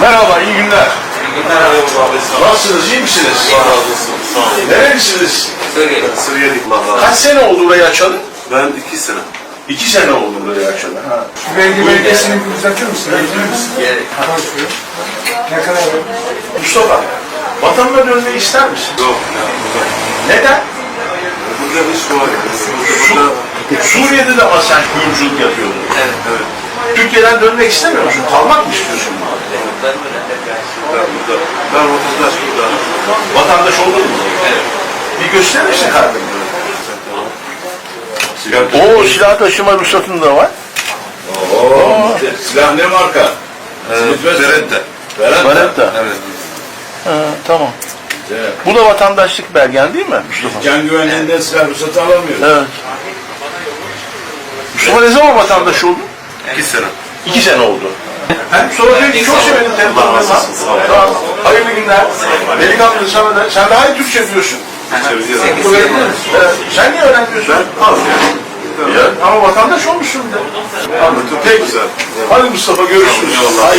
Merhaba, iyi günler. Merhaba abi, sağ ol. Nasılsınız, iyi misiniz? Allah razı olsun. Sağ ol. Nerelisiniz? Suriye. Suriyeli. Razı Kaç sene oldu burayı açalı? Ben iki sene. İki sene oldu burayı açalı. Ha. Vergi belgesini bir düzeltir misin? Verir misin? Gerek. Ne kadar var? Mustafa, vatanına dönmeyi ister misin? Yok. Burada, Neden? burada iş var. Burada, burada. Suriye'de de aslen kuyumculuk yapıyordun. Evet, evet. Türkiye'den dönmek istemiyor musun? Kalmak mı istiyorsun? Ben burada. Ben vatandaş burada. Vatandaş oldun mu? Evet. Bir gösterir misin kartını? Oo, silah taşıma ruhsatın da var. Oo, silah ne marka? Ee, Beretta. Beretta. Evet. Ha, tamam. Evet. Bu da vatandaşlık belgen değil mi Mustafa? Can güvenliğinden silah ruhsatı alamıyoruz. Evet. Mustafa ne zaman vatandaş oldun? İki sene. İki sene oldu. Ben Mustafa Bey çok tanıdığıma. Tamam. Hayırlı günler. Delikanlı sana da. Sen daha iyi Türkçe? Evet. Sen niye öğrenmiyorsun? Az yani. Ya, ama vatandaş olmuşsun. Anladım. Peki. Hadi Mustafa görüşürüz. Hayır.